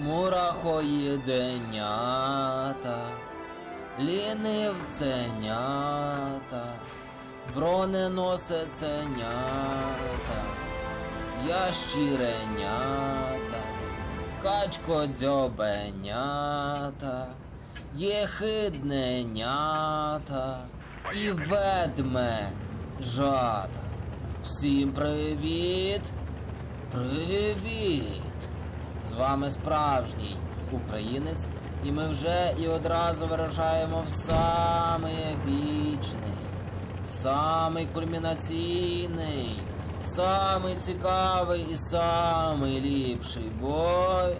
Мурахоїденята, лінивценята, броненосеценята, ящіренята, качкодзьобенята, єхидненята і ведмежата. Всім привіт! Привіт! З вами справжній українець, і ми вже і одразу вирушаємо в самий епічний, самий кульмінаційний, самий цікавий і самий ліпший бой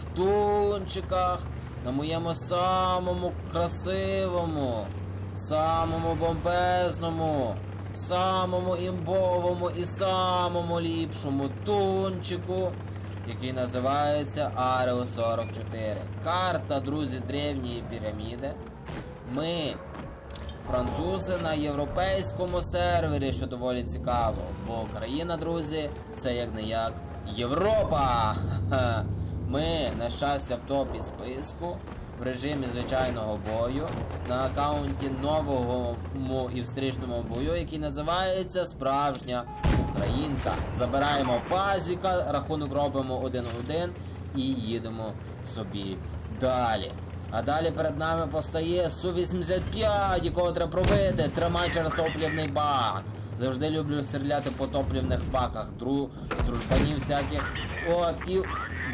в тунчиках на моєму самому красивому, самому бомбезному, самому імбовому і самому ліпшому тунчику, який називається Арео 44. Карта, друзі, древньої піраміди. Ми французи на європейському сервері, що доволі цікаво. Бо Україна, друзі, це як не як Європа. Ми, на щастя, в топі списку в режимі звичайного бою на аккаунті нового і встрічному бою, який називається Справжня Українка. Забираємо пазіка, рахунок робимо 1-1 і їдемо собі далі. А далі перед нами постає Су-85, якого треба пробити. Тримай через топлівний бак. Завжди люблю стріляти по топлівних баках, дру, дружбанів всяких. От, і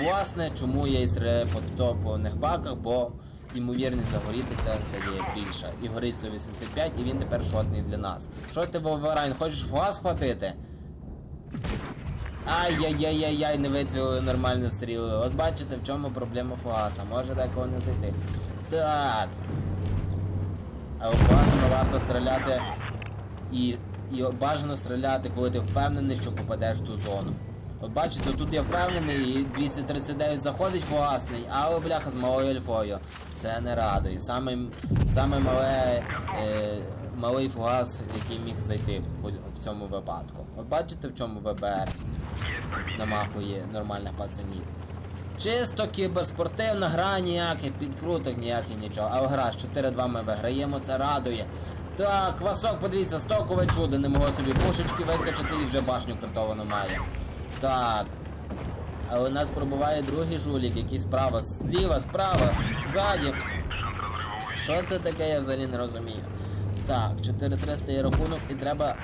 власне, чому я і стріляю по топлівних баках, бо ймовірність загорітися стає більша. І горить Су-85, і він тепер шотний для нас. Що ти, Воварайн, хочеш флаг схватити? Ай-яй-яй-яй-яй, не вицілили нормально стріли. От бачите, в чому проблема фугаса. Може декого не зайти. Так. А фугасами варто стріляти і, і бажано стріляти, коли ти впевнений, що попадеш в ту зону. От бачите, тут я впевнений, і 239 заходить фугасний, але бляха з малою альфою. Це не радує. Саме, саме мале, е, малий фугас, який міг зайти в цьому випадку. От бачите, в чому ВБР намахує нормальних пацанів. Чисто кіберспортивна гра, ніяких підкруток, ніяких нічого. А гра з 4-2 ми виграємо, це радує. Так, квасок, подивіться, стокове чудо, не могло собі пушечки викачати і вже башню критовану має. Так. Але у нас пробуває другий жулік, який справа, зліва, справа, ззаді. Що це таке, я взагалі не розумію. Так, 4300 є рахунок і треба.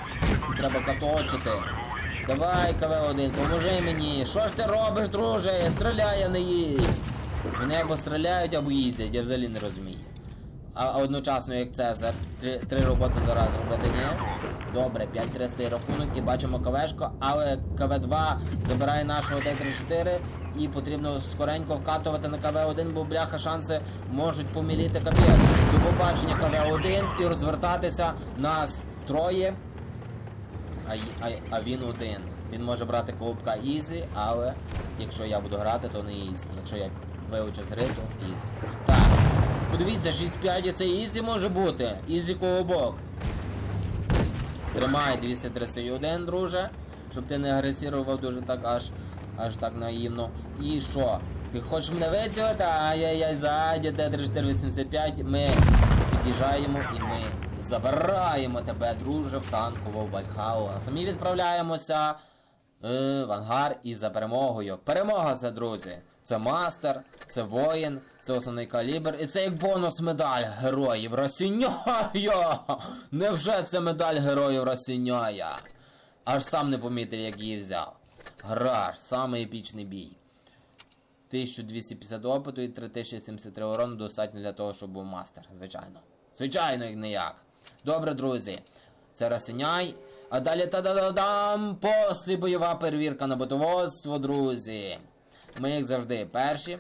Треба каточити. Давай, КВ-1, поможи мені. Що ж ти робиш, друже? Стріляй, я не їдь. Вони або стріляють, або їздять, я взагалі не розумію. А одночасно, як Цезар, три, три роботи зараз робити, ні? Добре, 5-3 стає рахунок і бачимо КВшко, але КВ-2 забирає нашого Д-34 і потрібно скоренько вкатувати на КВ-1, бо бляха шанси можуть поміліти капець. До побачення КВ-1 і розвертатися нас троє. А, а, а він один. Він може брати колубка Ізі, але якщо я буду грати, то не Ізі. Якщо я вивчу з гри, то Ізі. Так. Подивіться, 6-5 це Ізі може бути. Ізі колобок. Тримай 231, друже. Щоб ти не агресірував дуже так аж аж так наївно. І що? Ти хочеш мене вицілити? Ай-яй-яй, ззаді, Т-3485. Ми під'їжджаємо і ми забираємо тебе, друже, в танкову Вальхау. А самі відправляємося е, в ангар і за перемогою. Перемога це, друзі. Це мастер, це воїн, це основний калібр, і це як бонус медаль героїв Росіняя! Невже це медаль героїв Росіняя? Аж сам не помітив, як її взяв. Гараж, самий епічний бій. 1250 опиту і 3073 урону достатньо для того, щоб був мастер, звичайно. Звичайно, як не як. Добре, друзі. Це Росіняй. А далі та-да-да-дам! Послі бойова перевірка на ботоводство, друзі. Ми, як завжди, перші.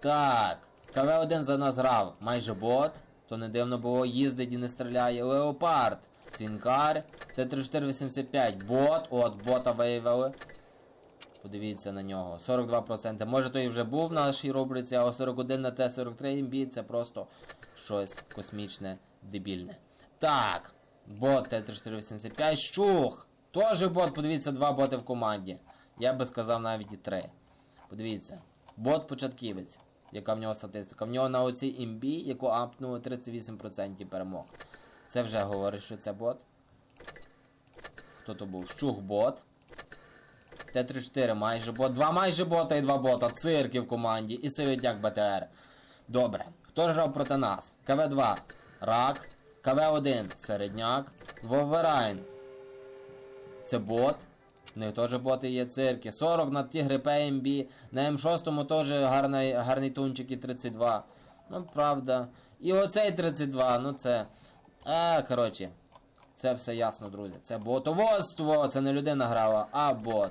Так, КВ-1 за нас грав майже бот. То не дивно було, їздить і не стріляє. Леопард, Твінкар, Т-3485, бот. От, бота виявили. Подивіться на нього. 42%. Може той вже був в нашій рубриці, а 41 на Т-43 імбі це просто щось космічне, дебільне. Так. Бот Т-3485. Щух! Тоже бот, подивіться, два боти в команді. Я би сказав навіть і 3. Подивіться. Бот початківець. Яка в нього статистика? В нього на оцій імбі, яку апнуло 38% перемог. Це вже говорить, що це бот. Хто то був? Щух бот. Т-34 майже бот. Два майже бота і два бота. Цирки в команді. І середняк БТР. Добре. Хто ж грав проти нас? КВ2. Рак. КВ1. Середняк. Вовверайн. Це бот. В них теж боти є цирки. 40 на Тігри ПМБ. На М6 теж гарний, гарний тунчик і 32. Ну, правда. І оцей 32, ну це. А, коротше. Це все ясно, друзі. Це ботоводство! Це не людина грала, а бот.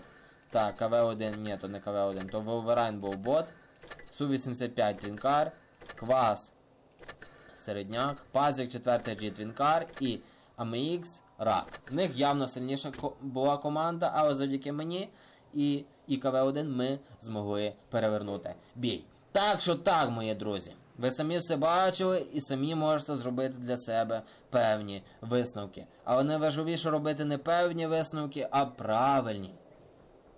Так, КВ1, ні, то не КВ1, то Wolverine був бот. Су-85 твінкар. Квас середняк. Пазик 4 G твінкар і AMX рак. В них явно сильніша була команда, але завдяки мені і, і КВ1 ми змогли перевернути бій. Так що так, мої друзі. Ви самі все бачили і самі можете зробити для себе певні висновки. Але найважливіше робити не певні висновки, а правильні.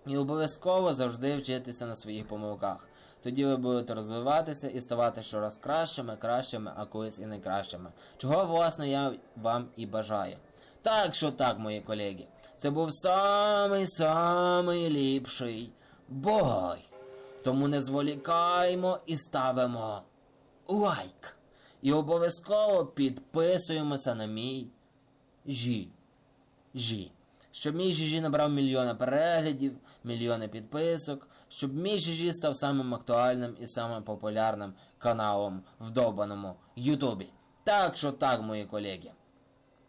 І обов'язково завжди вчитися на своїх помилках. Тоді ви будете розвиватися і ставати щораз кращими, кращими, а колись і найкращими. Чого, власне, я вам і бажаю. Так що так, мої колеги, це був самий самий ліпший бой. Тому не зволікаємо і ставимо лайк. І обов'язково підписуємося на мій. Жі. Щоб мій Жіжі набрав мільйони переглядів, мільйони підписок, щоб мій Жіжі став самим актуальним і самим популярним каналом в довбаному Ютубі. Так що так, мої колеги.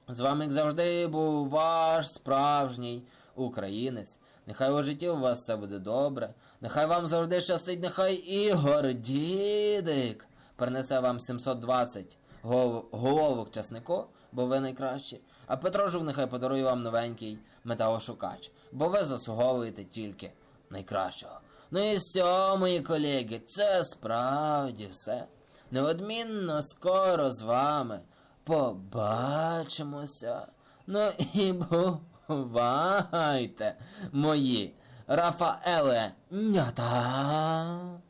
З вами, як завжди, був ваш справжній українець. Нехай у житті у вас все буде добре. Нехай вам завжди щастить, нехай Ігор Дідик принесе вам 720 гол- головок часнику, бо ви найкращі. А Петро Жук нехай подарує вам новенький металошукач, бо ви заслуговуєте тільки найкращого. Ну і все, мої колеги, це справді все. Неодмінно скоро з вами побачимося. Ну і бувайте, мої Рафаеле нята.